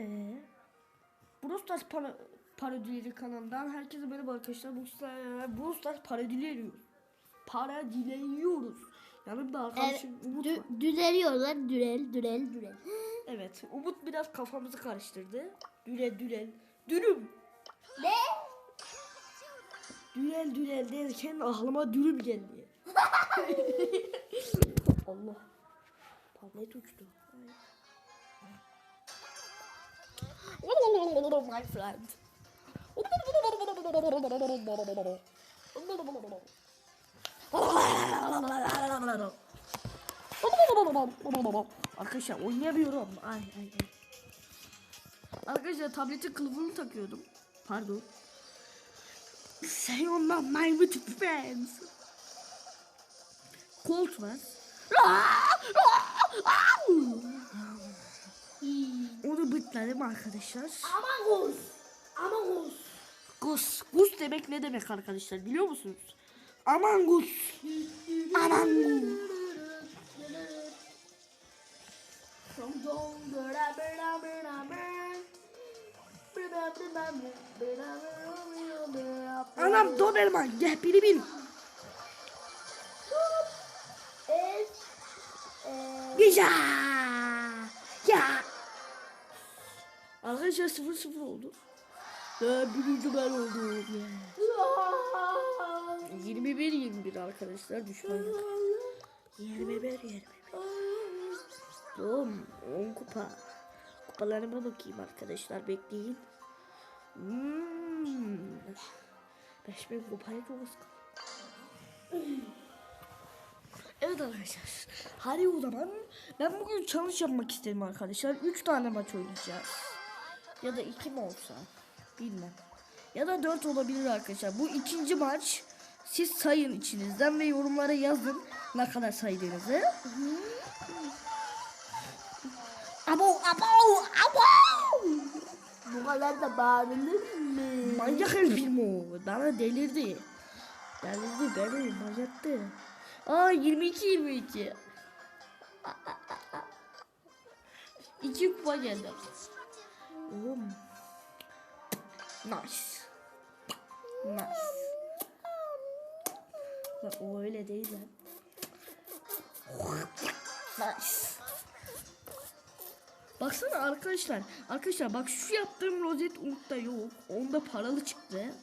Ee, Brawl Stars para, parodileri kanalından herkese merhaba arkadaşlar. Brawl Stars parodiliyoruz. Parodiliyoruz. Yanımda Evet, arkadaşım Umut var. dü- düzeliyorlar. Dürel, dürel, dürel. Evet, Umut biraz kafamızı karıştırdı. Düre düren, dürüm. Ne? Dürel dürel derken aklıma dürüm geldi. Allah. Tablet uçtu. My friend. Arkadaşlar oynayamıyorum. Ay ay ay. Arkadaşlar tabletin kılıfını takıyordum. Pardon. Say on my mind with friends. Colt var. Bıtladım arkadaşlar. Aman Gus. Aman Gus. Gus. Gus demek ne demek arkadaşlar biliyor musunuz? Aman Gus. Aman Gus. Anam Doberman gel biri bil. Güzel. Ya. Arkadaşlar 0-0 oldu. Ve birinci ben oldum. ya. 21-21 arkadaşlar düşmanlık. 21 21. Oğlum 10 kupa. Kupalarıma bakayım arkadaşlar bekleyin. Hmm. 5000 kupaya çok az. Evet arkadaşlar. Hadi o zaman ben bugün challenge yapmak istedim arkadaşlar. 3 tane maç oynayacağız. Ya da 2 mi olsa bilmem. Ya da 4 olabilir arkadaşlar. Bu ikinci maç siz sayın içinizden ve yorumlara yazın ne kadar saydığınızı. Abo abo abo. Bu kadar da bağırılır mı? Manyak herif mi o? Bana delirdi. Delirdi beni manyaktı. Aa 22 22. İki kupa geldi. Oğlum. Nice. Nice. Bak o öyle değil lan. Nice. Baksana arkadaşlar. Arkadaşlar bak şu yaptığım rozet Umut'ta yok. Onda paralı çıktı.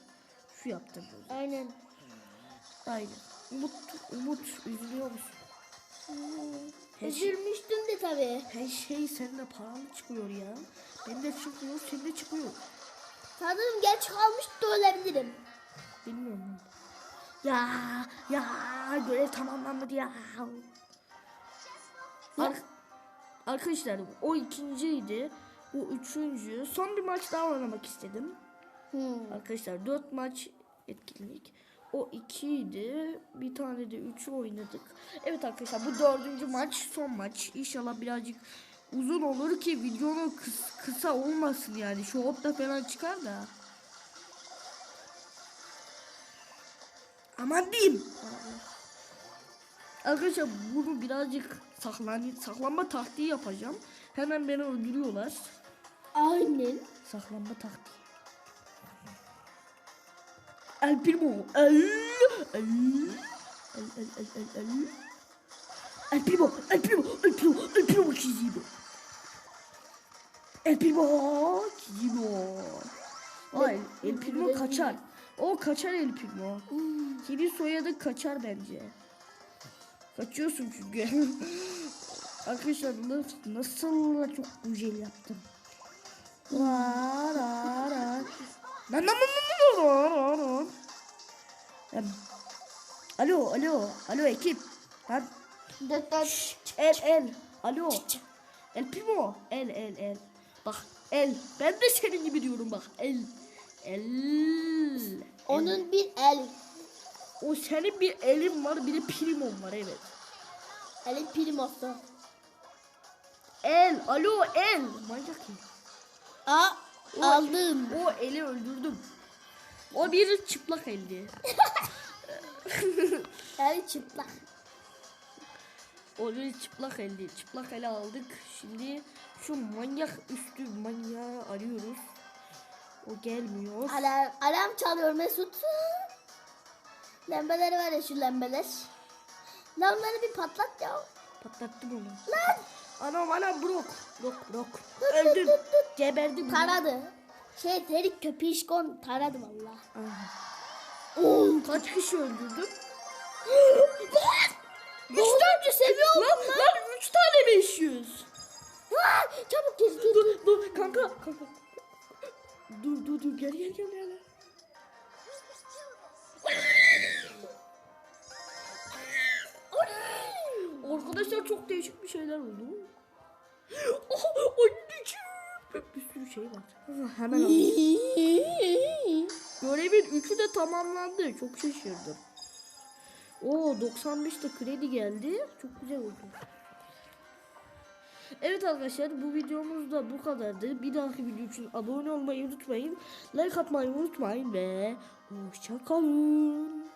Şu yaptığım rozet. Aynen. Aynen. Umut, Umut üzülüyor musun? Her şey, Üzülmüştüm de tabii. her şey sende paralı çıkıyor ya. Bende çıkıyor, sende çıkıyor. Sanırım geç kalmış da olabilirim. Bilmiyorum. Ya, ya görev tamamlanmadı ya. Ar- Arkadaşlar o ikinciydi. Bu üçüncü. Son bir maç daha oynamak istedim. Hmm. Arkadaşlar 4 maç etkinlik. O 2 idi. Bir tane de 3'ü oynadık. Evet arkadaşlar bu dördüncü maç son maç. İnşallah birazcık uzun olur ki videonun kıs- kısa olmasın yani. Şu hopla falan çıkar da. Aman diyeyim. Arkadaşlar bunu birazcık saklan saklanma taktiği yapacağım. Hemen beni öldürüyorlar. Aynen. Saklanma taktiği. El primo. El. El. El el el el el. El primo. El primo. El primo. El primo Kizimo. El primo Kizimo. Ay El primo kaçar. O kaçar El primo. Kimin soyadı kaçar bence. Kaçıyorsun çünkü. Arkadaşlar nasıl, nasıl çok güzel yaptım. Var var var. Lan lan lan lan lan lan Alo alo alo ekip. Lan dört. el el. Alo. El primo. El el el. Bak el. Ben de senin gibi diyorum bak. El. El. el. Onun bir el. O senin bir elin var bir de primon var evet. Elin primosu. El. Alo el. Manyak el. Aa, O- aldım. O eli öldürdüm. O bir çıplak eldi. El çıplak. O bir çıplak eldi. Çıplak ele aldık. Şimdi Şu manyak üstü manyağı arıyoruz. O gelmiyor. Alarm, alarm çalıyor Mesut. Lembeleri var ya şu lembeler. Lan onları bir patlat ya. Patlattım onu. Lan Anam anam brok. Brok brok. Öldüm. Geberdim. taradı. Şey terik köpişkon taradı valla. Ah. Oo. Kaç kişi öldürdüm? Üç dördü seviyor Lan lan 3 tane 500. Lan, Çabuk gir gir. Dur dur kanka kanka. Dur dur dur gel gel gel gel. Arkadaşlar çok değişik bir şeyler oldu. Oh, anneciğim. Bir sürü şey var. Hemen. Görevin 3'ü de tamamlandı. Çok şaşırdım. Oo 95'te kredi geldi. Çok güzel oldu. Evet arkadaşlar bu videomuz da bu kadardı. Bir dahaki video için abone olmayı unutmayın. Like atmayı unutmayın ve hoşçakalın.